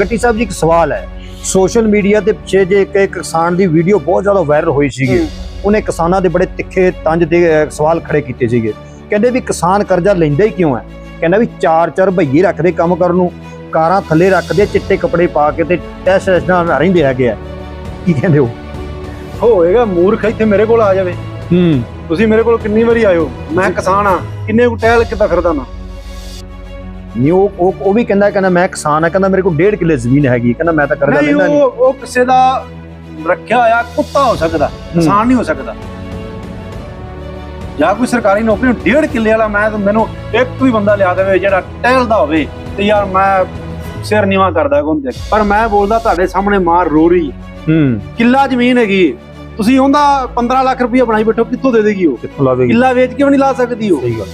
ਗੱਟੀ ਸਾਹਿਬ ਜੀ ਇੱਕ ਸਵਾਲ ਹੈ। ਸੋਸ਼ਲ ਮੀਡੀਆ ਤੇ ਪਿੱਛੇ ਜੇ ਇੱਕ ਕਿਸਾਨ ਦੀ ਵੀਡੀਓ ਬਹੁਤ ਜ਼ਿਆਦਾ ਵਾਇਰਲ ਹੋਈ ਸੀਗੀ। ਉਹਨੇ ਕਿਸਾਨਾਂ ਦੇ ਬੜੇ ਤਿੱਖੇ ਤੰਜ ਦੇ ਸਵਾਲ ਖੜੇ ਕੀਤੇ ਸੀਗੇ। ਕਹਿੰਦੇ ਵੀ ਕਿਸਾਨ ਕਰਜ਼ਾ ਲੈਂਦਾ ਹੀ ਕਿਉਂ ਹੈ? ਕਹਿੰਦਾ ਵੀ ਚਾਰ ਚਾਰ ਭਈਏ ਰੱਖਦੇ ਕੰਮ ਕਰਨ ਨੂੰ ਕਾਰਾਂ ਥੱਲੇ ਰੱਖਦੇ ਚਿੱਟੇ ਕੱਪੜੇ ਪਾ ਕੇ ਤੇ ਟੈਸ ਟੈਸ ਨਾਲ ਰਹਿੰਦੇ ਹੈਗੇ ਆ। ਕੀ ਕਹਿੰਦੇ ਹੋ ਹੋਏਗਾ ਮੂਰਖ ਇੱਥੇ ਮੇਰੇ ਕੋਲ ਆ ਜਾਵੇ। ਹੂੰ। ਤੁਸੀਂ ਮੇਰੇ ਕੋਲ ਕਿੰਨੀ ਵਾਰੀ ਆਇਓ? ਮੈਂ ਕਿਸਾਨ ਆ ਕਿੰਨੇ ਕੁ ਟਹਿਲ ਕਿੱਦਾਂ ਫਿਰਦਾ ਨਹੀਂ ਉਹ ਉਹ ਉਹ ਵੀ ਕਹਿੰਦਾ ਕਹਿੰਦਾ ਮੈਂ ਕਿਸਾਨ ਆ ਕਹਿੰਦਾ ਮੇਰੇ ਕੋਲ 1.5 ਕਿੱਲੇ ਜ਼ਮੀਨ ਹੈਗੀ ਕਹਿੰਦਾ ਮੈਂ ਤਾਂ ਕਰਜ਼ਾ ਨਹੀਂ ਲੈਂਦਾ ਨਹੀਂ। ਉਹ ਉਹ ਕਿਸੇ ਦਾ ਰੱਖਿਆ ਹੋਇਆ ਕੁੱਤਾ ਹੋ ਸਕਦਾ ਕਿਸਾਨ ਨਹੀਂ ਹੋ ਸਕਦਾ। ਜਾਂ ਕੋਈ ਸਰਕਾਰੀ ਨੌਕਰੀ ਨੂੰ ਡੇਢ ਕਿੱਲੇ ਵਾਲਾ ਮੈਂ ਤਾਂ ਮੈਨੂੰ ਇੱਕ ਵੀ ਬੰਦਾ ਲਿਆ ਦੇਵੇ ਜਿਹੜਾ ਟਹਿਲਦਾ ਹੋਵੇ ਤੇ ਯਾਰ ਮੈਂ ਸਿਰ ਨੀਵਾ ਕਰਦਾ ਗੁੰਦੇ ਪਰ ਮੈਂ ਬੋਲਦਾ ਤੁਹਾਡੇ ਸਾਹਮਣੇ ਮਾਰ ਰੋ ਰਹੀ ਹੈ। ਹੂੰ। ਕਿੱਲਾ ਜ਼ਮੀਨ ਹੈਗੀ ਤੁਸੀਂ ਉਹਦਾ 15 ਲੱਖ ਰੁਪਏ ਬਣਾਈ ਬੈਠੋ ਕਿੱਥੋਂ ਦੇ ਦੇਗੀ ਉਹ? ਕਿੱਥੋਂ ਲਾਵੇਗੀ ਕਿੱਲਾ ਵੇਚ ਕੇ ਵੀ ਨਹੀਂ ਲਾ ਸਕਦੀ ਉਹ। ਸਹੀ ਗੱਲ।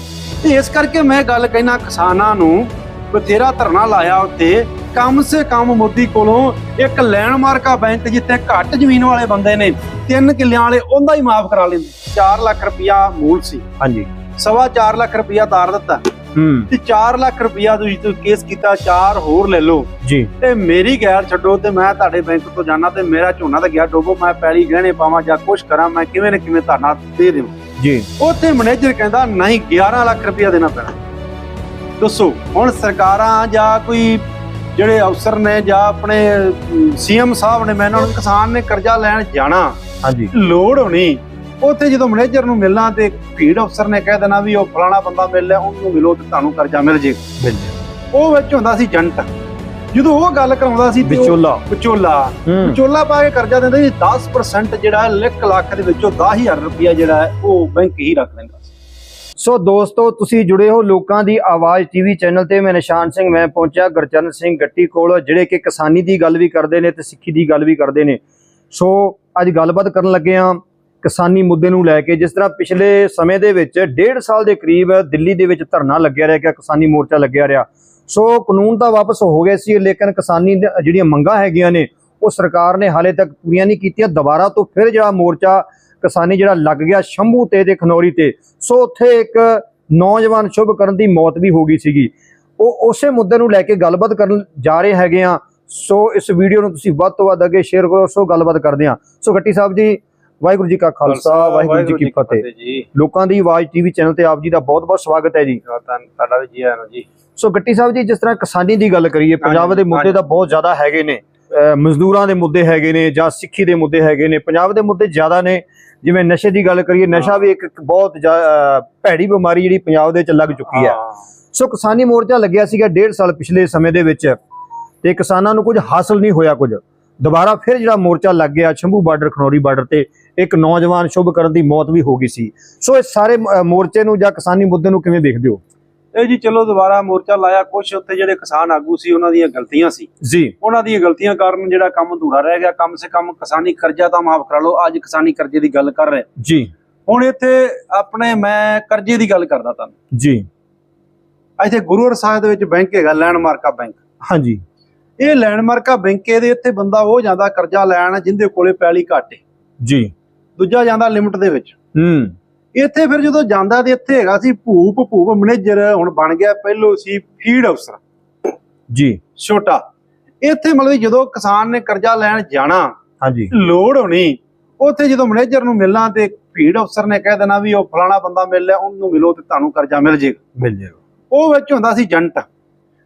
ਤੇ ਇਸ ਕਰਕੇ ਮੈਂ ਗੱਲ ਕਹਿਣਾ ਕਿਸਾਨਾਂ ਨੂੰ ਬਥੇਰਾ ਧਰਨਾ ਲਾਇਆ ਉੱਤੇ ਕਮ ਸੇ ਕਮ ਮੋਦੀ ਕੋਲੋਂ ਇੱਕ ਲੈਂਡਮਾਰਕ ਆ ਬੈਂਕ ਜਿੱਥੇ ਘੱਟ ਜ਼ਮੀਨ ਵਾਲੇ ਬੰਦੇ ਨੇ ਤਿੰਨ ਕਿੱਲਿਆਂ ਵਾਲੇ ਉਹਦਾ ਹੀ ਮਾਫ ਕਰਾ ਲੈਂਦੇ। 4 ਲੱਖ ਰੁਪਇਆ ਮੂਲ ਸੀ। ਹਾਂਜੀ। ਸਵਾ 4 ਲੱਖ ਰੁਪਇਆ ਤਾਰ ਦਿੱਤਾ। ਹੂੰ। ਤੇ 4 ਲੱਖ ਰੁਪਇਆ ਤੁਸੀਂ ਤੁਸੀਂ ਕੇਸ ਕੀਤਾ 4 ਹੋਰ ਲੈ ਲਓ। ਜੀ। ਤੇ ਮੇਰੀ ਗੈਰ ਛੱਡੋ ਤੇ ਮੈਂ ਤੁਹਾਡੇ ਬੈਂਕ ਤੋਂ ਜਾਣਾ ਤੇ ਮੇਰਾ ਝੋਨਾ ਤਾਂ ਗਿਆ ਡੋਬੋ ਮੈਂ ਪੈਲੀ ਗਹਿਣੇ ਪਾਵਾਂ ਜਾਂ ਕੁਛ ਕਰਾਂ ਮੈਂ ਕਿਵੇਂ ਨਾ ਕਿਵੇਂ ਧਰਨਾ ਦੇ ਦੇਵਾਂ। ਜੀ। ਉੱਥੇ ਮੈਨੇਜਰ ਕਹਿੰਦਾ ਨਹੀਂ 11 ਲੱਖ ਰੁਪਇਆ ਦੇਣਾ ਪੈਣਾ। ਦੱਸੋ ਹੁਣ ਸਰਕਾਰਾਂ ਜਾਂ ਕੋਈ ਜਿਹੜੇ ਅਫਸਰ ਨੇ ਜਾਂ ਆਪਣੇ ਸੀਐਮ ਸਾਹਿਬ ਨੇ ਮੈਂ ਨੂੰ ਕਿਸਾਨ ਨੇ ਕਰਜ਼ਾ ਲੈਣ ਜਾਣਾ। ਹਾਂਜੀ। ਲੋੜ ਹੋਣੀ। ਉੱਥੇ ਜਦੋਂ ਮੈਨੇਜਰ ਨੂੰ ਮਿਲਣਾ ਤੇ ਭੀੜ ਅਫਸਰ ਨੇ ਕਹਿ ਦੇਣਾ ਵੀ ਉਹ ਫਲਾਣਾ ਬੰਦਾ ਮਿਲ ਲਿਆ ਉਹਨੂੰ ਮਿਲੋ ਤੇ ਤੁਹਾਨੂੰ ਕਰਜ਼ਾ ਮਿਲ ਜੇ। ਉਹ ਵਿੱਚ ਹੁੰਦਾ ਸੀ ਜੰਟ। ਜਦੋਂ ਉਹ ਗੱਲ ਕਰਾਉਂਦਾ ਸੀ ਤੇ ਉਹ ਵਿਚੋਲਾ। ਵਿਚੋਲਾ। ਹੂੰ। ਵਿਚੋਲਾ ਪਾ ਕੇ ਕਰਜ਼ਾ ਦਿੰਦਾ ਸੀ 10% ਜਿਹੜਾ ਹੈ 1 ਲੱਖ ਦੇ ਵਿੱਚੋਂ 10000 ਰੁਪਇਆ ਜਿਹੜਾ ਹੈ ਉਹ ਬੈਂਕ ਹੀ ਰੱਖ ਲੈਂਦਾ ਸੀ। ਸੋ ਦੋਸਤੋ ਤੁਸੀਂ ਜੁੜੇ ਹੋ ਲੋਕਾਂ ਦੀ ਆਵਾਜ਼ ਟੀਵੀ ਚੈਨਲ ਤੇ। ਮੈਂ ਨਿਸ਼ਾਨ ਸਿੰਘ ਮੈਂ ਪਹੁੰਚਿਆ ਗੁਰਚਰਨ ਸਿੰਘ ਗੱਟੀ ਕੋਲ ਜਿਹੜੇ ਕਿ ਕਿਸਾਨੀ ਦੀ ਗੱਲ ਵੀ ਕਰਦੇ ਨੇ ਤੇ ਸਿੱਖੀ ਦੀ ਗੱਲ ਵੀ ਕਰਦੇ ਨੇ। ਸੋ ਅੱਜ ਗੱਲਬਾਤ ਕਰਨ ਲੱਗੇ ਆ ਕਿਸਾਨੀ ਮੁੱਦੇ ਨੂੰ ਲੈ ਕੇ ਜਿਸ ਤਰ੍ਹਾਂ ਪਿਛਲੇ ਸਮੇਂ ਦੇ ਵਿੱਚ ਡੇਢ ਸਾਲ ਦੇ ਕਰੀਬ ਦਿੱਲੀ ਦੇ ਵਿੱਚ ਧਰਨਾ ਲੱਗਿਆ ਰਿਹਾ ਕਿ ਕਿਸਾਨੀ ਮੋਰਚਾ ਲੱਗਿਆ ਰਿਹਾ। ਸੋ ਕਾਨੂੰਨ ਤਾਂ ਵਾਪਸ ਹੋ ਗਏ ਸੀ ਲੇਕਿਨ ਕਿਸਾਨੀ ਜਿਹੜੀਆਂ ਮੰਗਾਂ ਹੈਗੀਆਂ ਨੇ ਉਹ ਸਰਕਾਰ ਨੇ ਹਾਲੇ ਤੱਕ ਪੂਰੀਆਂ ਨਹੀਂ ਕੀਤੀਆਂ। ਦੁਬਾਰਾ ਤੋਂ ਫਿਰ ਜਿਹੜਾ ਮੋਰਚਾ ਕਿਸਾਨੀ ਜਿਹੜਾ ਲੱਗ ਗਿਆ ਸ਼ੰਭੂ ਤੇ ਤੇ ਖਨੌਰੀ ਤੇ ਸੋ ਉੱਥੇ ਇੱਕ ਨੌਜਵਾਨ ਸ਼ੁਭ ਕਰਨ ਦੀ ਮੌਤ ਵੀ ਹੋ ਗਈ ਸੀਗੀ। ਉਹ ਉਸੇ ਮੁੱਦੇ ਨੂੰ ਲੈ ਕੇ ਗੱਲਬਾਤ ਕਰਨ ਜਾ ਰਹੇ ਹੈਗੇ ਆ। ਸੋ ਇਸ ਵੀਡੀਓ ਨੂੰ ਤੁਸੀਂ ਵੱਧ ਤੋਂ ਵੱਧ ਅੱਗੇ ਸ਼ੇਅਰ ਕਰੋ ਸੋ ਗੱਲਬਾਤ ਕਰਦੇ ਆ। ਸੋ ਗੱਟੀ ਸਾਹਿਬ ਜੀ ਵਾਹਿਗੁਰੂ ਜੀ ਕਾ ਖਾਲਸਾ ਵਾਹਿਗੁਰੂ ਜੀ ਕੀ ਫਤਿਹ। ਲੋਕਾਂ ਦੀ ਆਵਾਜ਼ ਟੀਵੀ ਚੈਨਲ ਤੇ ਆਪ ਜੀ ਦਾ ਬਹੁਤ ਬਹੁਤ ਸਵਾਗਤ ਹੈ ਜੀ। ਤੁਹਾਡਾ ਵੀ ਜੀ ਆਇਆਂ ਨੂੰ ਜੀ। ਸੋ ਗੱਟੀ ਸਾਹਿਬ ਜੀ ਜਿਸ ਤਰ੍ਹਾਂ ਕਿਸਾਨੀ ਦੀ ਗੱਲ ਕਰੀਏ ਪੰਜਾਬ ਦੇ ਮੁੱਦੇ। ਤਾਂ ਬਹੁਤ ਜ਼ਿਆਦਾ ਹੈਗੇ ਨੇ। ਮਜ਼ਦੂਰਾਂ ਦੇ ਮੁੱਦੇ ਹੈਗੇ ਨੇ ਜਾਂ ਸਿੱਖੀ ਦੇ ਮੁੱਦੇ ਹੈਗੇ ਨੇ। ਪੰਜਾਬ ਦੇ ਮੁੱਦੇ ਜ਼ਿਆਦਾ ਨੇ। ਜਿਵੇਂ ਨਸ਼ੇ ਦੀ ਗੱਲ ਕਰੀਏ ਨਸ਼ਾ ਵੀ ਇੱਕ ਬਹੁਤ ਭੈੜੀ ਬਿਮਾਰੀ ਜਿਹੜੀ ਪੰਜਾਬ ਦੇ ਵਿੱਚ ਲੱਗ ਚੁੱਕੀ ਹੈ। ਸੋ ਕਿਸਾਨੀ ਮੋਰਚਾ ਲੱਗਿਆ ਸੀਗਾ ਡੇਢ ਸਾਲ ਪਿਛਲੇ ਸਮੇਂ ਦੇ ਵਿੱਚ ਤੇ ਕਿਸਾਨਾਂ ਨੂੰ ਕੁਝ ਹਾਸਲ ਨਹੀਂ ਹੋਇਆ ਕੁਝ। ਦੁਬਾਰਾ ਫਿਰ ਜਿਹੜਾ ਮੋਰਚਾ ਲੱਗ ਗਿਆ ਸ਼ੰਭੂ ਬਾਰਡਰ ਖਨੌਰੀ ਬਾਰਡਰ ਤੇ ਇੱਕ ਨੌਜਵਾਨ ਸ਼ੁਭ ਕਰਨ ਦੀ ਮੌਤ ਵੀ ਹੋ ਗਈ ਸੀ। ਸੋ ਇਹ ਸਾਰੇ ਮੋਰਚੇ ਨੂੰ ਜਾਂ ਕਿਸਾਨੀ ਮੁੱਦੇ ਨੂੰ ਕਿਵੇਂ ਦੇਖਦੇ ਹੋ? ਇਹ ਜੀ ਚਲੋ ਦੁਬਾਰਾ ਮੋਰਚਾ ਲਾਇਆ ਕੁਛ ਉੱਥੇ ਜਿਹੜੇ ਕਿਸਾਨ ਆਗੂ ਸੀ ਉਹਨਾਂ ਦੀਆਂ ਗਲਤੀਆਂ ਸੀ। ਜੀ। ਉਹਨਾਂ ਦੀਆਂ ਗਲਤੀਆਂ ਕਾਰਨ ਜਿਹੜਾ ਕੰਮ ਅਧੂਰਾ ਰਹਿ ਗਿਆ ਕਮ ਸੇ ਕਮ ਕਿਸਾਨੀ ਕਰਜ਼ਾ ਤਾਂ ਮਾਫ ਕਰਾ ਲਓ ਅੱਜ ਕਿਸਾਨੀ ਕਰਜ਼ੇ ਦੀ ਗੱਲ ਕਰ ਰਹੇ। ਜੀ। ਹੁਣ ਇੱਥੇ ਆਪਣੇ ਮੈਂ ਕਰਜ਼ੇ ਦੀ ਗੱਲ ਕਰਦਾ ਤੁਹਾਨੂੰ। ਜੀ। ਇੱਥੇ ਗੁਰੂ ਸਾਹਿਬ ਦੇ ਵਿੱਚ ਬੈਂਕ ਹੈਗਾ ਲੈਂਡਮਾਰਕਾ ਬੈਂਕ। ਹਾਂਜੀ। ਇਹ ਲੈਂਡਮਾਰਕਾ ਬੈਂਕ ਇਹਦੇ ਇੱਥੇ ਬੰਦਾ ਉਹ ਜਾਂਦਾ ਕਰਜ਼ਾ ਲੈਣ ਜਿੰਦੇ ਕੋਲੇ ਪੈਲੀ ਘੱਟ। ਜੀ। ਦੂਜਾ ਜਾਂਦਾ ਲਿਮਟ ਦੇ ਵਿੱਚ। ਹੂੰ। ਇੱਥੇ ਫਿਰ ਜਦੋਂ ਜਾਂਦਾ ਤੇ ਇੱਥੇ ਹੈਗਾ ਸੀ ਭੂਪ ਭੂਪ ਮੈਨੇਜਰ ਹੁਣ ਬਣ ਗਿਆ ਪਹਿਲੋ ਸੀ ਫੀਡ ਅਫਸਰ। ਜੀ। ਛੋਟਾ। ਇੱਥੇ ਮਤਲਬ ਜਦੋਂ ਕਿਸਾਨ ਨੇ ਕਰਜ਼ਾ ਲੈਣ ਜਾਣਾ ਹਾਂਜੀ। ਲੋੜ ਹੋਣੀ ਉੱਥੇ ਜਦੋਂ ਮੈਨੇਜਰ ਨੂੰ ਮਿਲਣਾ ਤੇ ਫੀਡ ਅਫਸਰ ਨੇ ਕਹਿ ਦੇਣਾ ਵੀ ਉਹ ਫਲਾਣਾ ਬੰਦਾ ਮਿਲ ਲਿਆ ਉਹਨੂੰ ਮਿਲੋ ਤੇ ਤੁਹਾਨੂੰ ਕਰਜ਼ਾ ਮਿਲ ਜੇਗਾ। ਮਿਲ ਜਾਏਗਾ ਉਹ ਵਿੱਚ ਹੁੰਦਾ ਸੀ ਜੰਟ।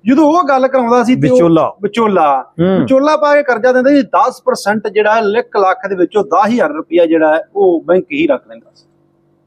ਜਦੋਂ ਉਹ ਗੱਲ ਕਰਾਉਂਦਾ ਸੀ ਵਿਚੋਲਾ। ਵਿਚੋਲਾ। ਵਿਚੋਲਾ ਪਾ ਕੇ ਕਰਜ਼ਾ ਦਿੰਦਾ ਸੀ 10% ਜਿਹੜਾ ਹੈ 1 ਲੱਖ ਦੇ ਵਿੱਚੋਂ 10000 ਰੁਪਇਆ ਜਿਹੜਾ ਉਹ ਬੈਂਕ ਹੀ ਰੱਖ ਲੈਂਦਾ ਸੀ।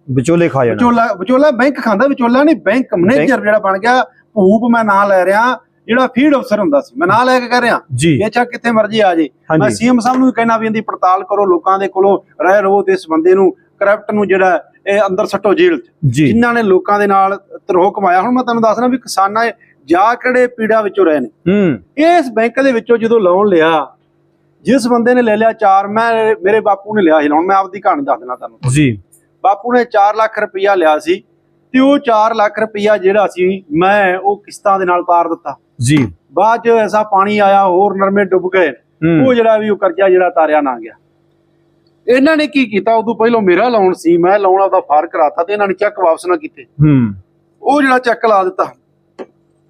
ਵਿਚੋਲੇ ਖਾ ਜਾਣਾ। ਵਿਚੋਲਾ ਵਿਚੋਲਾ ਬੈਂਕ ਖਾਂਦਾ ਵਿਚੋਲਾ ਨਹੀਂ ਬੈਂਕ ਮੈਨੇਜਰ ਜਿਹੜਾ ਬਣ ਗਿਆ ਭੂਪ ਮੈਂ ਨਾਂ ਲੈ ਰਿਹਾ ਜਿਹੜਾ ਫੀਡ ਅਫਸਰ ਹੁੰਦਾ ਸੀ। ਮੈਂ ਨਾਂ ਲੈ ਕੇ ਕਹਿ ਰਿਹਾ। ਬੇਚਾ ਕਿੱਥੇ ਮਰਜ਼ੀ ਆ ਜੇ। ਮੈਂ ਸੀਐਮ ਸਾਹਿਬ ਨੂੰ ਵੀ ਕਹਿਣਾ ਵੀ ਇਹਦੀ ਪੜਤਾਲ ਕਰੋ ਲੋਕਾਂ ਦੇ ਕੋਲੋਂ ਰਹਿ ਰੋ ਤੇ ਇਸ ਬੰਦੇ ਨੂੰ ਕਰਪਟ ਨੂੰ ਜਿਹੜਾ ਇਹ ਅੰਦਰ ਸੱਟੋ ਜੇਲ੍ਹ 'ਚ। ਜਿਨ੍ਹਾਂ ਨੇ ਲੋਕਾਂ ਦੇ ਨਾਲ ਤਰੋਹ ਕਮਾਇਆ। ਹੁਣ ਮੈਂ ਤੁਹਾਨੂੰ ਦੱਸਣਾ ਵੀ ਕਿਸਾਨਾਂ ਜਾ ਕਿਹੜੇ ਪੀੜਾ ਵਿੱਚੋਂ ਰਹੇ ਨੇ? ਇਸ ਬੈਂਕ ਦੇ ਵਿੱਚੋਂ ਜਦੋਂ ਲੋਨ ਲਿਆ ਜਿਸ ਬੰਦੇ ਨੇ ਲੈ ਲਿਆ ਚਾਰ ਮੈਂ ਮੇਰੇ ਬਾਪੂ ਨੇ ਲਿਆ ਸੀ ਲੋਨ ਮੈਂ ਆਪਦੀ ਕਹਾਣੀ ਦੱਸ ਦੇਣਾ ਤੁਹਾਨੂੰ ਜੀ। ਬਾਪੂ ਨੇ 4 ਲੱਖ ਰੁਪਇਆ ਲਿਆ ਸੀ ਤੇ ਉਹ 4 ਲੱਖ ਰੁਪਇਆ ਜਿਹੜਾ ਸੀ ਮੈਂ ਉਹ ਕਿਸ਼ਤਾਂ ਦੇ ਨਾਲ ਤਾਰ ਦਿੱਤਾ। ਜੀ। ਬਾਅਦ ਚ ਐਸਾ ਪਾਣੀ ਆਇਆ ਹੋਰ ਨਰਮੇ ਡੁੱਬ ਗਏ। ਉਹ ਜਿਹੜਾ ਵੀ ਉਹ ਕਰਜ਼ਾ ਜਿਹੜਾ ਤਾਰਿਆ ਨਾ ਗਿਆ। ਇਹਨਾਂ ਨੇ ਕੀ ਕੀਤਾ? ਉਦੋਂ ਪਹਿਲਾਂ ਮੇਰਾ ਲੋਨ ਸੀ ਮੈਂ ਲੋਨ ਆਪਦਾ ਫਾਰ ਕਰਾਤਾ ਤੇ ਇਹਨਾਂ ਨੇ ਚੈੱਕ ਵਾਪਸ ਨਾ ਕੀਤੇ। ਹੂੰ। ਉਹ ਜਿਹੜਾ ਚੈੱਕ ਲਾ ਦਿੱਤਾ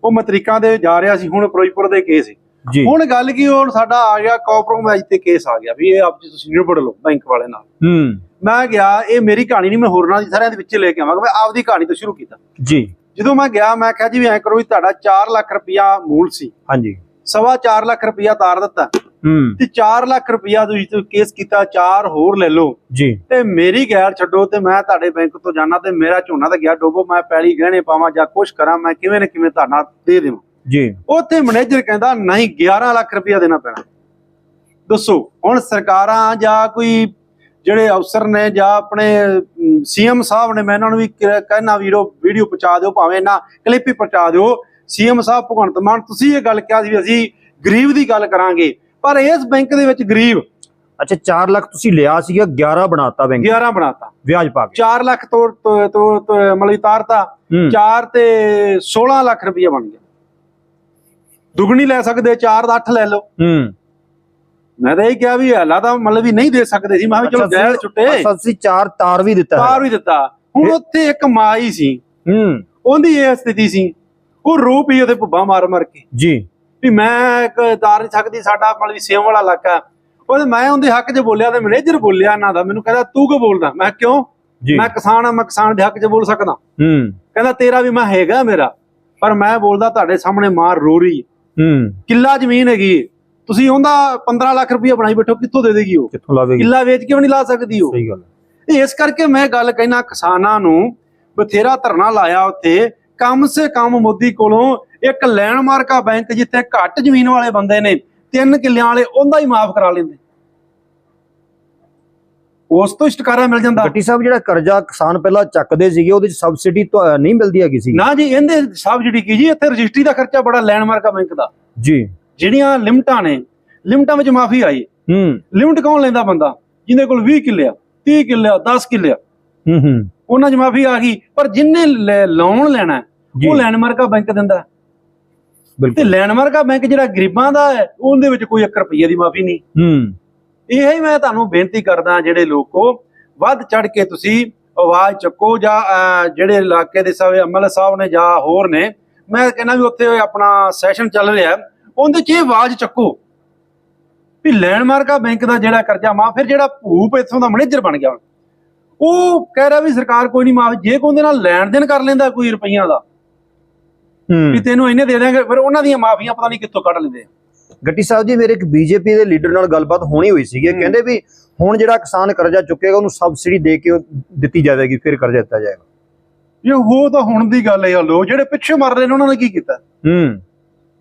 ਉਹ ਮੈਂ ਤਰੀਕਾਂ ਦੇ ਜਾ ਰਿਹਾ ਸੀ ਹੁਣ ਫਿਰੋਜ਼ਪੁਰ ਦੇ ਕੇਸ ਜੀ। ਹੁਣ ਗੱਲ ਕੀ ਹੁਣ ਸਾਡਾ ਆ ਗਿਆ ਕਾਂਪਰੋਮਾਈਜ਼ ਤੇ ਕੇਸ ਆ ਗਿਆ ਵੀ ਇਹ ਆਪ ਜੀ ਤੁਸੀਂ ਨਿਬੜ ਲਓ ਬੈਂਕ ਵਾਲੇ ਨਾਲ। ਹੂੰ। ਮੈਂ ਗਿਆ ਇਹ ਮੇਰੀ ਕਹਾਣੀ ਨਹੀਂ ਮੈਂ ਹੋਰਨਾਂ ਦੀ ਸਾਰਿਆਂ ਦੇ ਵਿੱਚ ਲੈ ਕੇ ਆਵਾਂਗਾ ਮੈਂ ਆਪਦੀ ਕਹਾਣੀ ਤੋਂ ਸ਼ੁਰੂ ਕੀਤਾ। ਜੀ। ਜਦੋਂ ਮੈਂ ਗਿਆ ਮੈਂ ਕਿਹਾ ਜੀ ਵੀ ਐ ਕਰੋ ਵੀ ਤੁਹਾਡਾ 4 ਲੱਖ ਰੁਪਇਆ ਮੂਲ ਸੀ। ਹਾਂਜੀ। ਸਵਾ 4 ਲੱਖ ਰੁਪਇਆ ਤਾਰ ਦਿੱਤਾ। ਹੂੰ। ਤੇ 4 ਲੱਖ ਰੁਪਇਆ ਤੁਸੀਂ ਕੇਸ ਕੀਤਾ 4 ਹੋਰ ਲੈ ਲਓ। ਜੀ। ਤੇ ਮੇਰੀ ਗੈਰ ਛੱਡੋ ਤੇ ਮੈਂ ਤੁਹਾਡੇ ਬੈਂਕ ਤੋਂ ਜਾਣਾ ਤੇ ਮੇਰਾ ਝੋਨਾ ਤਾਂ ਗਿਆ ਡੋਬੋ ਮੈਂ ਪੈਲੀ ਗਹਿਣੇ ਪਾਵਾਂ ਜਾਂ ਕੁਛ ਕਰਾਂ ਮੈਂ ਕਿਵੇਂ ਨਾ ਕਿਵੇਂ ਤੁਹਾਡਾ ਦੇ ਦੇਵਾਂ। ਜੀ। ਉੱਥੇ ਮੈਨੇਜਰ ਕਹਿੰਦਾ ਨਹੀਂ 11 ਲੱਖ ਰੁਪਇਆ ਦੇਣਾ ਪੈਣਾ। ਦੱਸੋ ਹੁਣ ਸਰਕਾਰਾਂ ਜਾਂ ਕੋਈ ਜਿਹੜੇ ਅਫਸਰ ਨੇ ਜਾਂ ਆਪਣੇ ਸੀਐਮ ਸਾਹਿਬ ਨੇ ਮੈਂ ਇਹਨਾਂ ਨੂੰ ਵੀ ਕਹਿਣਾ ਵੀਰੋ ਵੀਡੀਓ ਪਹੁੰਚਾ ਦਿਓ ਭਾਵੇਂ ਨਾ ਕਲਿੱਪ ਹੀ ਪਹੁੰਚਾ ਦਿਓ। ਸੀਐਮ ਸਾਹਿਬ ਭਗਵੰਤ ਮਾਨ ਤੁਸੀਂ ਇਹ ਗੱਲ ਕਿਹਾ ਸੀ ਵੀ ਅਸੀਂ ਗਰੀਬ ਦੀ ਗੱਲ ਕਰਾਂਗੇ। ਪਰ ਇਸ ਬੈਂਕ ਦੇ ਵਿੱਚ ਗਰੀਬ ਅੱਛਾ 4 ਲੱਖ ਤੁਸੀਂ ਲਿਆ ਸੀਗਾ 11 ਬਣਾਤਾ ਬੈਂਕ। 11 ਬਣਾਤਾ। ਵਿਆਜ ਪਾ ਕੇ। 4 ਲੱਖ ਤੋਂ ਤੋਂ- ਤੋਂ ਤੋਂ ਮਤਲਬ ਤਾਰਤਾ। ਹੂੰ। 4 ਤੇ 16 ਲੱਖ ਰੁਪਇਆ ਬਣ ਗਿਆ। ਦੁਗਣੀ ਲੈ ਸਕਦੇ 4 ਦਾ 8 ਲੈ ਲਓ। ਹੂੰ। ਮੈਂ ਤਾਂ ਇਹ ਕਿਹਾ ਵੀ ਹਲਾ ਤਾਂ ਮਤਲਬ ਵੀ ਨਹੀਂ ਦੇ ਸਕਦੇ ਸੀ। ਮੈਂ ਕਿਹਾ ਵੀ ਚਲੋ ਗੈਰ ਛੁੱਟੇ। ਤੁਸੀਂ 4 ਤਾਰ ਵੀ ਦਿੱਤਾ। ਤਾਰ ਵੀ ਦਿੱਤਾ। ਹੁਣ ਉੱਥੇ ਇੱਕ ਮਾਈ ਸੀ। ਹੂੰ। ਉਹਦੀ ਇਹ ਸਥਿਤੀ ਸੀ। ਉਹ ਰੋ ਪਈ ਉਹਦੇ ਭੁੱਬਾ ਮਾਰ ਮਾਰ ਕੇ। ਜੀ। ਵੀ ਮੈਂ ਇੱਕ ਤਾਰ ਨਹੀਂ ਸਕਦੀ ਸਾਡਾ ਮਤਲਬ ਵੀ ਸੇਮ ਵਾਲਾ ਇਲਾਕਾ ਉਹਦੇ ਮੈਂ ਉਹਦੇ ਹੱਕ 'ਚ ਬੋਲਿਆ ਤੇ ਮੈਨੇਜਰ ਬੋਲਿਆ ਇਹਨਾਂ ਦਾ। ਮੈਨੂੰ ਕਹਿੰਦਾ ਤੂੰ ਕਿਉਂ ਬੋਲਦਾ? ਮੈਂ ਕਿਉਂ? ਜੀ। ਮੈਂ ਕਿਸਾਨ ਆ ਮੈਂ ਕਿਸਾਨ ਦੇ ਹੱਕ 'ਚ ਬੋਲ ਸਕਦਾ। ਹੂੰ। ਕਹਿੰਦਾ ਤੇਰਾ ਵੀ ਮੈਂ ਹੈਗਾ ਮੇਰਾ। ਪਰ ਮੈਂ ਬੋਲਦਾ ਤੁਹਾਡੇ ਸਾਹਮਣੇ ਮਾਰ ਰੋ ਰਹੀ ਹੈ। ਕਿੱਲਾ ਜ਼ਮੀਨ ਹੈਗੀ। ਤੁਸੀਂ ਉਹਦਾ 15 ਲੱਖ ਰੁਪਇਆ ਬਣਾਈ ਬੈਠੋ ਕਿੱਥੋਂ ਦੇ ਦੇਗੀ ਉਹ? ਕਿੱਥੋਂ ਲਾਵੇਗੀ? ਕਿੱਲਾ ਵੇਚ ਕੇ ਵੀ ਨਹੀਂ ਲਾ ਸਕਦੀ ਉਹ। ਸਹੀ ਗੱਲ ਇਸ ਕਰਕੇ ਮੈਂ ਗੱਲ ਕਹਿਣਾ ਕਿਸਾਨਾਂ ਨੂੰ ਬਥੇਰਾ ਧਰਨਾ ਲਾਇਆ ਉੱਥੇ ਕਮ ਸੇ ਕਮ ਮੋਦੀ ਕੋਲੋਂ ਇੱਕ ਲੈਂਡਮਾਰਕਾ ਬੈਂਕ ਜਿੱਥੇ ਘੱਟ ਜ਼ਮੀਨ ਵਾਲੇ ਬੰਦੇ ਨੇ ਤਿੰਨ ਕਿੱਲਿਆਂ ਵਾਲੇ ਉਹਦਾ ਹੀ ਮਾਫ ਕਰਾ ਲੈਂਦੇ। ਉਸ ਤੋਂ ਛੁਟਕਾਰਾ ਮਿਲ ਜਾਂਦਾ। ਗੱਟੀ ਸਾਹਿਬ ਜਿਹੜਾ ਕਰਜ਼ਾ ਕਿਸਾਨ ਪਹਿਲਾਂ ਚੱਕਦੇ ਸੀਗੇ ਉਹਦੇ ਚ ਸਬਸਿਡੀ ਨਹੀਂ ਮਿਲਦੀ ਹੈਗੀ ਸੀ ਨਾ ਜੀ ਇਹਦੇ ਜਿਹੜੀ ਕੀ ਜੀ? ਇੱਥੇ ਰਜਿਸਟਰੀ ਦਾ ਖਰਚਾ ਬੜਾ ਲੈਂਡਮਾਰਕਾ ਬੈਂਕ ਦਾ। ਜੀ। ਜਿਹੜੀਆਂ ਲਿਮਟਾਂ ਨੇ ਲਿਮਟਾਂ ਵਿੱਚ ਮਾਫੀ ਆਈ। ਹੂੰ। ਲਿਮਟ ਕੌਣ ਲੈਂਦਾ ਬੰਦਾ? ਜਿਹਦੇ ਕੋਲ 20 ਕਿੱਲੇ ਆ 30 ਕਿੱਲੇ ਆ 10 ਕਿੱਲੇ ਆ। ਹੂੰ ਹੂੰ। ਉਹਨਾਂ 'ਚ ਮਾਫੀ ਆ ਗਈ ਪਰ ਜਿੰਨੇ ਲੋਨ ਲੈਣਾ ਉਹ ਲੈਂਡਮਾਰਕਾ ਬੈਂਕ ਦਿੰਦਾ। ਤੇ ਲੈਂਡਮਾਰਕਾ ਬੈਂਕ ਜਿਹੜਾ ਗਰੀਬਾਂ ਦਾ ਹੈ ਉਹਦੇ ਵਿੱਚ ਕੋਈ 1 ਰੁਪਈਏ ਦੀ ਮਾਫੀ ਨਹੀਂ। ਹੂੰ। ਇਹ ਹੀ ਮੈਂ ਤੁਹਾਨੂੰ ਬੇਨਤੀ ਕਰਦਾ ਜਿਹੜੇ ਲੋਕੋ ਵੱਧ ਚੜ ਕੇ ਤੁਸੀਂ ਆਵਾਜ਼ ਚੱਕੋ ਜਾਂ ਜਿਹੜੇ ਇਲਾਕੇ ਦੇ ਸਭ ਐਮਐਲਏ ਸਾਹਿਬ ਨੇ ਜਾਂ ਹੋਰ ਨੇ ਮੈਂ ਕਹਿੰਦਾ ਵੀ ਉੱਥੇ ਆਪਣਾ ਸੈਸ਼ਨ ਚੱਲ ਰਿਹਾ ਹੈ, ਉਹਦੇ 'ਚ ਇਹ ਆਵਾਜ਼ ਚੱਕੋ ਵੀ ਲੈਂਡਮਾਰਕਾ ਬੈਂਕ ਦਾ ਜਿਹੜਾ ਕਰਜ਼ਾ ਮਾਫ ਫਿਰ ਜਿਹੜਾ ਭੂਪ ਇੱਥੋਂ ਦਾ ਮੈਨੇਜਰ ਬਣ ਗਿਆ। ਉਹ ਕਹਿ ਰਿਹਾ ਵੀ ਸਰਕਾਰ ਕੋਈ ਨਹੀਂ ਮਾਫ ਜੇ ਕੋਈ ਉਹਦੇ ਨਾਲ ਲੈਣ ਦੇਣ ਕਰ ਲੈਂਦਾ ਕੋਈ ਰੁਪਈਆਂ ਦਾ ਵੀ ਹੂੰ ਤੈਨੂੰ ਇੰਨੇ ਦੇ ਦਿਆਂਗੇ ਫਿਰ ਉਹਨਾਂ ਦੀਆਂ ਮਾਫੀਆਂ ਪਤਾ ਨਹੀਂ ਕਿੱਥੋਂ ਕੱਢ ਲੈਂਦੇ। ਗੱਟੀ ਸਾਹਿਬ ਜੀ ਮੇਰੇ ਇੱਕ ਬੀਜੇਪੀ ਦੇ ਲੀਡਰ ਨਾਲ ਗੱਲਬਾਤ ਹੋਣੀ ਹੋਈ ਸੀਗੀ। ਹੂੰ। ਕਹਿੰਦੇ ਵੀ ਹੁਣ ਜਿਹੜਾ ਕਿਸਾਨ ਕਰਜ਼ਾ ਚੁੱਕੇਗਾ ਉਹਨੂੰ ਸਬਸਿਡੀ ਦੇ ਕੇ ਦਿੱਤੀ ਜਾਵੇਗੀ ਫਿਰ ਕਰਜ਼ਾ ਦਿੱਤਾ ਜਾਏਗਾ। ਇਹ ਉਹ ਤਾਂ ਹੁਣ ਦੀ ਗੱਲ ਹੈ ਲੋ ਜਿਹੜੇ ਪਿੱਛੇ ਮਰ ਰਹੇ ਨੇ ਉਹਨਾਂ ਨੇ ਕੀ ਕੀਤਾ? ਹੂੰ।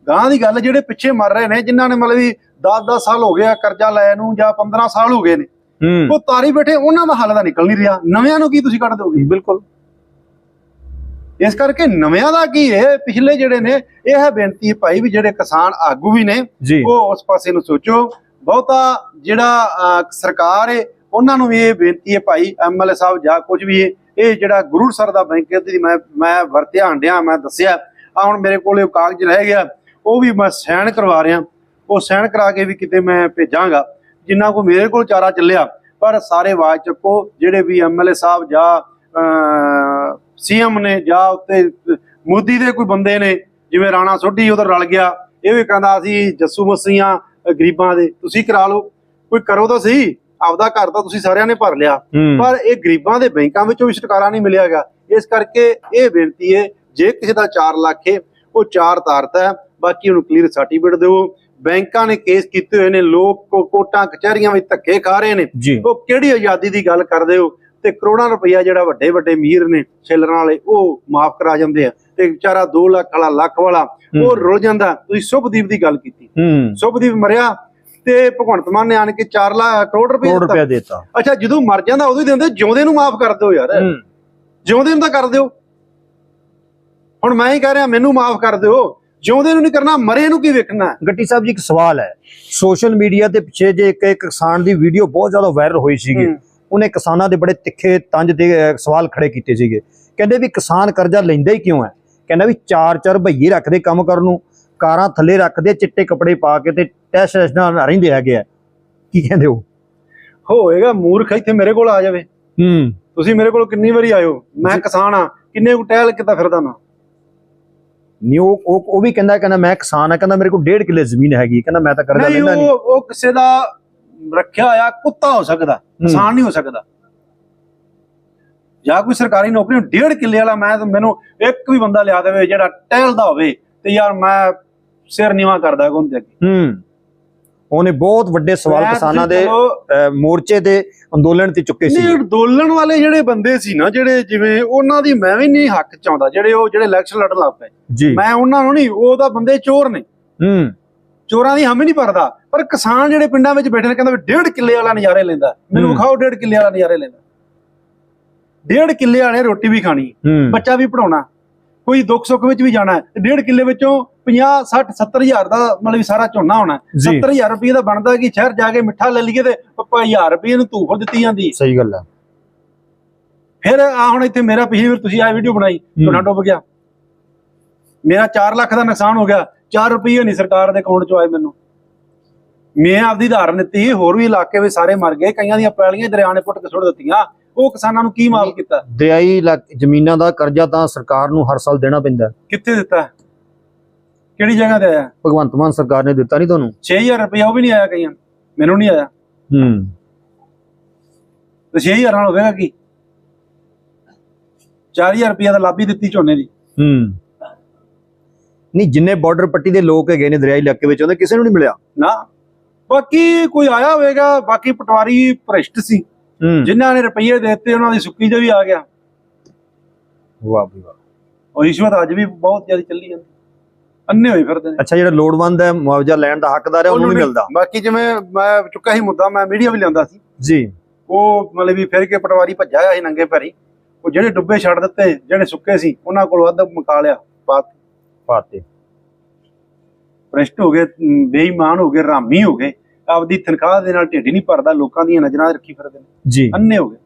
ਗਾਂ ਦੀ ਗੱਲ ਜਿਹੜੇ ਪਿੱਛੇ ਮਰ ਰਹੇ ਨੇ ਜਿਨ੍ਹਾਂ ਨੇ ਮਤਲਬ ਵੀ 10-10 ਸਾਲ ਹੋ ਗਏ ਆ ਕਰਜ਼ਾ ਲੈ ਨੂੰ ਜਾਂ 15 ਸਾਲ ਹੋ ਗਏ ਨੇ ਉਹ ਤਾਰੀ ਬੈਠੇ ਉਹਨਾਂ ਦਾ ਹੱਲ ਦਾ ਨਿਕਲ ਨਹੀਂ ਰਿਹਾ। ਨਵਿਆਂ ਨੂੰ ਕੀ ਤੁਸੀਂ ਕੱਢ ਦੋਗੇ ਬਿਲਕੁਲ। ਇਸ ਕਰਕੇ ਨਵਿਆਂ ਦਾ ਕੀ ਹੈ ਪਿਛਲੇ ਜਿਹੜੇ ਨੇ ਇਹ ਹੈ ਬੇਨਤੀ ਹੈ ਭਾਈ ਵੀ ਜਿਹੜੇ ਕਿਸਾਨ ਆਗੂ ਵੀ ਨੇ ਉਹ ਉਸ ਪਾਸੇ ਨੂੰ ਸੋਚੋ। ਬਹੁਤਾ ਜਿਹੜਾ ਸਰਕਾਰ ਹੈ ਉਹਨਾਂ ਨੂੰ ਵੀ ਇਹ ਬੇਨਤੀ ਹੈ ਭਾਈ ਐਮਐਲਏ ਸਾਹਿਬ ਜਾਂ ਕੁਝ ਵੀ ਇਹ ਜਿਹੜਾ ਗੁਰੂ ਸਰ ਦਾ ਬੈਂਕ ਦੀ ਮੈਂ ਮੈਂ ਵਰਤਿਆ ਹੰਡਿਆ ਮੈਂ ਦੱਸਿਆ। ਆ ਹੁਣ ਮੇਰੇ ਕੋਲੇ ਕਾਗਜ਼ ਰਹਿ ਗਿਆ। ਉਹ ਵੀ ਮੈਂ ਸਾਈਨ ਕਰਵਾ ਰਿਹਾ। ਉਹ ਸਾਈਨ ਕਰਾ ਕੇ ਵੀ ਕਿਤੇ ਮੈਂ ਭੇਜਾਂਗਾ। ਜਿੰਨਾ ਕੋ ਮੇਰੇ ਕੋਲ ਚਾਰਾ ਚੱਲਿਆ ਪਰ ਸਾਰੇ ਆਵਾਜ਼ ਚੱਕੋ ਜਿਹੜੇ ਵੀ ਐਮਐਲਏ ਸਾਹਿਬ ਜਾਂ ਸੀਐਮ ਨੇ ਜਾਂ ਉੱਤੇ ਮੋਦੀ ਦੇ ਕੋਈ ਬੰਦੇ ਨੇ ਜਿਵੇਂ ਰਾਣਾ ਸੋਢੀ ਉਧਰ ਰਲ ਗਿਆ ਇਹ ਵੀ ਕਹਿੰਦਾ ਅਸੀਂ ਜੱਸੂ ਮਸੀਆਂ ਗਰੀਬਾਂ ਦੇ ਤੁਸੀਂ ਕਰਾ ਲਓ। ਕੋਈ ਕਰੋ ਤਾਂ ਸਹੀ ਆਪਦਾ ਘਰ ਤਾਂ ਤੁਸੀਂ ਸਾਰਿਆਂ ਨੇ ਭਰ ਲਿਆ। ਪਰ ਇਹ ਗਰੀਬਾਂ ਦੇ ਬੈਂਕਾਂ ਵਿੱਚੋਂ ਵੀ ਛੁਟਕਾਰਾ ਨਹੀਂ ਮਿਲਿਆਗਾ। ਇਸ ਕਰਕੇ ਇਹ ਬੇਨਤੀ ਹੈ ਜੇ ਕਿਸੇ ਦਾ 4 ਲੱਖ ਹੈ ਉਹ 4 ਤਾਰਤਾ ਹੈ, ਬਾਕੀ ਉਹਨੂੰ ਕਲੀਅਰ ਸਰਟੀਫਿਕੇਟ ਦਿਓ। ਬੈਂਕਾਂ ਨੇ ਕੇਸ ਕੀਤੇ ਹੋਏ ਨੇ ਲੋਕ ਕੋ- ਕੋਰਟਾਂ ਕਚਹਿਰੀਆਂ ਵਿੱਚ ਧੱਕੇ ਖਾ ਰਹੇ ਨੇ। ਉਹ ਕਿਹੜੀ ਆਜ਼ਾਦੀ ਦੀ ਗੱਲ ਕਰਦੇ ਹੋ? ਤੇ ਕਰੋੜਾਂ ਰੁਪਈਆ ਜਿਹੜਾ ਵੱਡੇ ਵੱਡੇ ਮੀਰ ਨੇ ਛੇਲਰਾਂ ਵਾਲੇ ਉਹ ਮਾਫ ਕਰਾ ਜਾਂਦੇ ਆ। ਤੇ ਵਿਚਾਰਾ 2 ਲੱਖ ਵਾਲਾ ਲੱਖ ਵਾਲਾ ਉਹ ਰੁਲ ਜਾਂਦਾ। ਤੁਸੀਂ ਸੁਭਦੀਪ ਦੀ ਗੱਲ ਕੀਤੀ। ਸੁਭਦੀਪ ਮਰਿਆ ਤੇ ਭਗਵੰਤ ਮਾਨ ਨੇ ਆਣ ਕੇ 4 ਲੱਖ ਕਰੋੜ ਰੁਪਏ ਦਿੱਤਾ। ਅੱਛਾ ਜਦੋਂ ਮਰ ਜਾਂਦਾ ਉਦੋਂ ਹੀ ਦਿੰਦੇ। ਜਿਉਂਦੇ ਨੂੰ ਮਾਫ ਕਰ ਦਿਓ ਯਾਰ। ਜਿਉਂਦੇ ਨੂੰ ਤਾਂ ਕਰ ਦਿਓ। ਹੁਣ ਮੈਂ ਹੀ ਕਹਿ ਰਿਹਾ ਮੈਨੂੰ ਮਾਫ ਕਰ ਦਿਓ। ਜਿਉਂਦੇ ਨੂੰ ਨਹੀਂ ਕਰਨਾ ਮਰੇ ਨੂੰ ਕੀ ਵੇਖਣਾ? ਗੱਟੀ ਸਾਹਿਬ ਜੀ ਇੱਕ ਸਵਾਲ ਹੈ। ਸੋਸ਼ਲ ਮੀਡੀਆ ਤੇ ਪਿੱਛੇ ਜੇ ਇੱਕ ਇੱਕ ਕਿਸਾਨ ਦੀ ਵੀਡੀਓ ਬਹੁਤ ਜ਼ਿਆਦਾ ਵਾਇਰਲ ਹੋਈ ਸੀਗੀ। ਉਹਨੇ ਕਿਸਾਨਾਂ ਦੇ ਬੜੇ ਤਿੱਖੇ ਤੰਜ ਦੇ ਸਵਾਲ ਖੜੇ ਕੀਤੇ ਸੀਗੇ। ਕਹਿੰਦੇ ਵੀ ਕਿਸਾਨ ਕਰਜ਼ਾ ਲੈਂਦਾ ਹੀ ਕਿਉਂ ਹੈ? ਕਹਿੰਦਾ ਵੀ ਚਾਰ ਚਾਰ ਭਈਏ ਰੱਖਦੇ ਕੰਮ ਕਰਨ ਨੂੰ। ਕਾਰਾਂ ਥੱਲੇ ਰੱਖਦੇ ਚਿੱਟੇ ਕੱਪੜੇ ਪਾ ਕੇ ਤੇ ਟੈਸ਼ ਟੈਸ਼ ਨਾਲ ਰਹਿੰਦੇ ਹੈਗੇ ਆ। ਕੀ ਕਹਿੰਦੇ ਹੋ ਹੋਏਗਾ ਮੂਰਖ ਇੱਥੇ ਮੇਰੇ ਕੋਲ ਆ ਜਾਵੇ। ਹੂੰ। ਤੁਸੀਂ ਮੇਰੇ ਕੋਲ ਕਿੰਨੀ ਵਾਰੀ ਆਇਓ? ਮੈਂ ਕਿਸਾਨ ਆ। ਕਿੰਨੇ ਕੁ ਟਹਿਲ ਕਿਤਾ ਫਿਰਦਾ ਨਾ ਨਹੀਂ ਉਹ ਉਹ ਉਹ ਵੀ ਕਹਿੰਦਾ ਕਹਿੰਦਾ ਮੈਂ ਕਿਸਾਨ ਆ ਕਹਿੰਦਾ ਮੇਰੇ ਕੋਲ 1.5 ਕਿੱਲੇ ਜ਼ਮੀਨ ਹੈਗੀ ਕਹਿੰਦਾ ਮੈਂ ਤਾਂ ਕਰਜ਼ਾ ਨਹੀਂ ਲੈਂਦਾ ਨਹੀਂ। ਉਹ ਉਹ ਕਿਸੇ ਦਾ ਰੱਖਿਆ ਹੋਇਆ ਕੁੱਤਾ ਹੋ ਸਕਦਾ ਕਿਸਾਨ ਨਹੀਂ ਹੋ ਸਕਦਾ। ਜਾਂ ਕੋਈ ਸਰਕਾਰੀ ਨੌਕਰੀ ਨੂੰ ਡੇਢ ਕਿੱਲੇ ਵਾਲਾ ਮੈਂ ਤਾਂ ਮੈਨੂੰ ਇੱਕ ਵੀ ਬੰਦਾ ਲਿਆ ਦੇਵੇ ਜਿਹੜਾ ਟਹਿਲਦਾ ਹੋਵੇ ਤੇ ਯਾਰ ਮੈਂ ਸਿਰ ਨੀਵਾ ਕਰਦਾ ਤੇ ਅੱਗੇ। ਹੂੰ। ਉਹਨੇ ਬਹੁਤ ਵੱਡੇ ਸਵਾਲ ਕਿਸਾਨਾਂ ਦੇ ਮੋਰਚੇ ਤੇ ਅੰਦੋਲਨ ਤੇ ਚੁੱਕੇ ਸੀ। ਨਹੀਂ ਅੰਦੋਲਨ ਵਾਲੇ ਜਿਹੜੇ ਬੰਦੇ ਸੀ ਨਾ ਜਿਹੜੇ ਜਿਵੇਂ ਉਹਨਾਂ ਦੀ ਮੈਂ ਵੀ ਨਹੀਂ ਹੱਕ ਚਾਹੁੰਦਾ ਜਿਹੜੇ ਉਹ ਜਿਹੜੇ ਇਲੈਕਸ਼ਨ ਲੜਨ ਲੱਗ ਪਏ। ਮੈਂ ਉਹਨਾਂ ਨੂੰ ਨਹੀਂ ਉਹ ਤਾਂ ਬੰਦੇ ਚੋਰ ਨੇ। ਹੂੰ। ਚੋਰਾਂ ਦੀ ਹਮੇ ਨਹੀਂ ਪਰਦਾ ਪਰ ਕਿਸਾਨ ਜਿਹੜੇ ਪਿੰਡਾਂ ਵਿੱਚ ਬੈਠੇ ਨੇ ਕਹਿੰਦਾ ਵੀ ਡੇਢ ਕਿੱਲੇ ਵਾਲਾ ਨਜ਼ਾਰੇ ਲੈਂਦਾ। ਮੈਨੂੰ। ਵਿਖਾਓ ਡੇਢ ਕਿੱਲੇ ਵਾਲਾ ਨਜ਼ਾਰੇ ਲੈਂਦਾ। ਡੇਢ ਕਿੱਲੇ ਵਾਲੇ ਰੋਟੀ ਵੀ ਖਾਣੀ ਬੱਚਾ ਵੀ ਪੜਾਉਣਾ ਕੋਈ ਦੁੱਖ ਸੁੱਖ ਵਿੱਚ ਵੀ ਜਾਣਾ ਹੈ ਤੇ ਡੇਢ ਕਿੱਲੇ ਵਿੱਚੋਂ 50 60 70 ਹਜ਼ਾਰ ਦਾ ਮਤਲਬ ਸਾਰਾ ਝੋਨਾ ਹੋਣਾ ਹੈ। ਜੀ। 70 ਹਜ਼ਾਰ ਰੁਪਏ ਦਾ ਬਣਦਾ ਕਿ ਸ਼ਹਿਰ ਜਾ ਕੇ ਮਿੱਠਾ ਲੈ ਲਈਏ ਤੇ 1000 ਰੁਪਏ ਨੂੰ ਧੂਫ ਦਿੱਤੀ ਜਾਂਦੀ। ਸਹੀ ਗੱਲ ਹੈ ਫਿਰ ਆ ਹੁਣ ਇੱਥੇ ਮੇਰਾ ਪਿਛਲੀ ਵਾਰ ਤੁਸੀਂ ਆ ਵੀਡੀਓ ਬਣਾਈ ਝੋਨਾ ਡੁੱਬ ਗਿਆ ਮੇਰਾ 4 ਲੱਖ ਦਾ ਨੁਕਸਾਨ ਹੋ ਗਿਆ 4 ਰੁਪਏ ਨਹੀਂ ਸਰਕਾਰ ਦੇ ਅਕਾਊਂਟ ਚੋਂ ਆਏ ਮੈਨੂੰ ਮੈਂ ਆਪਦੀ ਧਾਰਨ ਦਿੱਤੀ ਹੋਰ ਵੀ ਇਲਾਕੇ ਵਿੱਚ ਸਾਰੇ ਮਰ ਗਏ ਕਈਆਂ ਦੀਆਂ ਪੈਲੀਆਂ ਦਰਿਆ ਨੇ ਪੁੱਟ ਕੇ ਸੁੱਟ ਦਿੱਤੀਆਂ ਉਹ ਕਿਸਾਨਾਂ ਨੂੰ ਕੀ ਮਾਫ ਕੀਤਾ ਦਰਿਆਈ ਇਲਾਕ- ਜ਼ਮੀਨਾਂ ਦਾ ਕਰਜ਼ਾ ਤਾਂ ਸਰਕਾਰ ਨੂੰ ਹਰ ਸਾਲ ਦੇਣਾ ਪੈਂਦਾ। ਕਿੱਥੇ ਦਿੱਤਾ ਕਿਹੜੀ ਜਗ੍ਹਾ ਤੇ ਆਇਆ? ਭਗਵੰਤ ਮਾਨ ਸਰਕਾਰ ਨੇ ਦਿੱਤਾ ਨਹੀਂ ਤੁਹਾਨੂੰ? 6000 ਰੁਪਏ ਉਹ ਵੀ ਨਹੀਂ ਆਇਆ ਕਈਆਂ ਨੂੰ। ਮੈਨੂੰ ਨਹੀਂ ਆਇਆ। ਹੂੰ। ਤੇ 6000 ਨਾਲ ਹੋਵੇਗਾ ਕੀ? 4000 ਰੁਪਏ ਦਾ ਲਾਭੀ ਦਿੱਤੀ ਝੋਨੇ ਦੀ। ਹੂੰ। ਨਹੀਂ ਜਿੰਨੇ ਬਾਰਡਰ ਪੱਟੀ ਦੇ ਲੋਕ ਹੈਗੇ ਨੇ ਦਰਿਆਈ ਇਲਾਕੇ ਵਿੱਚ ਉਹਦੇ ਕਿਸੇ ਨੂੰ ਨਹੀਂ ਮਿਲਿਆ। ਨਾ। ਬਾਕੀ ਕੋਈ ਆਇਆ ਹੋਵੇਗਾ ਬਾਕੀ ਪਟਵਾਰੀ ਭ੍ਰਿਸ਼ਟ ਸੀ। ਹੂੰ। ਜਿਨ੍ਹਾਂ ਨੇ ਰੁਪਈਏ ਦੇ ਦਿੱਤੇ ਉਹਨਾਂ ਦੀ ਸੁੱਕੀ ਤੇ ਵੀ ਆ ਗਿਆ। ਵਾਹ ਵੀ ਵਾਹ। ਉਹ ਰਿਸ਼ਵਤ ਅੱਜ ਵੀ ਬਹੁਤ ਜ਼ਿਆਦਾ ਚੱਲੀ ਜਾਂਦੀ। ਅੰਨੇ ਹੋਏ ਫਿਰਦੇ ਨੇ। ਅੱਛਾ ਜਿਹੜਾ ਲੋੜਵੰਦ ਹੈ ਮੁਆਵਜ਼ਾ ਲੈਣ ਦਾ ਹੱਕਦਾਰ ਹੈ ਉਹਨੂੰ ਨਹੀਂ ਮਿਲਦਾ। ਬਾਕੀ ਜਿਵੇਂ ਮੈਂ ਚੁੱਕਿਆ ਸੀ ਮੁੱਦਾ ਮੈਂ ਮੀਡੀਆ ਵੀ ਲਿਆਂਦਾ ਸੀ। ਜੀ। ਉਹ ਮਤਲਬ ਵੀ ਫਿਰ ਕੇ ਪਟਵਾਰੀ ਭੱਜਾ ਗਿਆ ਸੀ ਨੰਗੇ ਪੈਰੀ। ਉਹ ਜਿਹੜੇ ਡੁੱਬੇ ਛੱਡ ਦਿੱਤੇ ਜਿਹੜੇ ਸੁੱਕੇ ਸੀ ਉਹਨਾਂ ਕੋਲ ਵੱਧ ਮੁਕਾ ਲਿਆ ਬਾਤ। ਪਾਤੇ ਭ੍ਰਿਸ਼ਟ ਹੋ ਗਏ ਬੇਈਮਾਨ ਹੋ ਗਏ ਰਾਮੀ ਹੋ ਗਏ। ਆਪਦੀ ਤਨਖਾਹ ਦੇ ਨਾਲ ਢਿੱਡ ਨਹੀਂ ਭਰਦਾ ਲੋਕਾਂ ਦੀਆਂ ਨਜ਼ਰਾਂ ਰੱਖੀ ਫਿਰਦੇ ਨੇ। ਜੀ। ਅੰਨੇ ਹੋ ਗਏ।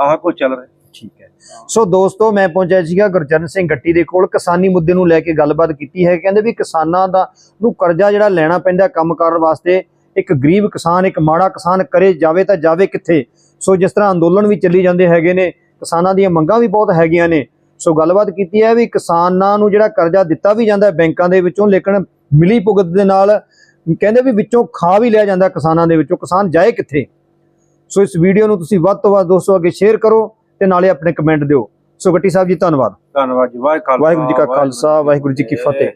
ਆਹ ਕੁਝ ਚੱਲ ਰਿਹਾ। ਠੀਕ ਹੈ। ਸੋ ਦੋਸਤੋ, ਮੈਂ ਪਹੁੰਚਿਆ ਸੀਗਾ ਗੁਰਚਰਨ ਸਿੰਘ ਗੱਟੀ ਦੇ ਕੋਲ। ਕਿਸਾਨੀ ਮੁੱਦੇ ਨੂੰ ਲੈ ਕੇ ਗੱਲਬਾਤ ਕੀਤੀ ਹੈ। ਕਹਿੰਦੇ ਵੀ ਕਿਸਾਨਾਂ ਦਾ ਨੂੰ ਕਰਜ਼ਾ ਜਿਹੜਾ ਲੈਣਾ ਪੈਂਦਾ ਕੰਮ ਕਰਨ ਵਾਸਤੇ, ਇੱਕ ਗਰੀਬ ਕਿਸਾਨ, ਇੱਕ ਮਾੜਾ ਕਿਸਾਨ ਕਰੇ ਜਾਵੇ ਤਾਂ ਜਾਵੇ ਕਿੱਥੇ? ਸੋ ਜਿਸ ਤਰ੍ਹਾਂ ਅੰਦੋਲਨ ਵੀ ਚੱਲੀ ਜਾਂਦੇ ਹੈਗੇ ਨੇ, ਕਿਸਾਨਾਂ ਦੀਆਂ ਮੰਗਾਂ ਵੀ ਬਹੁਤ ਹੈਗੀਆਂ ਨੇ। ਸੋ ਗੱਲਬਾਤ ਕੀਤੀ ਹੈ ਵੀ ਕਿਸਾਨਾਂ ਨੂੰ ਜਿਹੜਾ ਕਰਜ਼ਾ ਦਿੱਤਾ ਵੀ ਜਾਂਦਾ ਬੈਂਕਾਂ ਦੇ ਵਿੱਚੋਂ, ਲੇਕਿਨ ਮਿਲੀ ਭੁਗਤ ਦੇ ਨਾਲ ਕਹਿੰਦੇ ਵੀ ਵਿੱਚੋਂ ਖਾ ਵੀ ਲਿਆ ਜਾਂਦਾ ਕਿਸਾਨਾਂ ਦੇ ਵਿੱਚੋਂ। ਕਿਸਾਨ ਜਾਏ ਕਿੱਥੇ? ਸੋ ਇਸ ਵੀਡੀਓ ਨੂੰ ਤੁਸੀਂ ਵੱਧ ਤੋਂ ਵੱਧ ਦੋਸਤੋ ਅੱਗੇ ਸ਼ੇਅਰ ਕਰੋ। ਤੇ ਨਾਲੇ ਆਪਣੇ ਕਮੈਂਟ ਦਿਓ। ਸੋ ਗੱਟੀ ਸਾਹਿਬ ਜੀ ਧੰਨਵਾਦ। ਧੰਨਵਾਦ ਜੀ ਵਾਹਿਗੁਰੂ ਵਾਹਿਗੁਰੂ ਜੀ ਕਾ ਖਾਲਸਾ ਵਾਹਿਗੁਰੂ ਜੀ ਕੀ ਫਤਿਹ।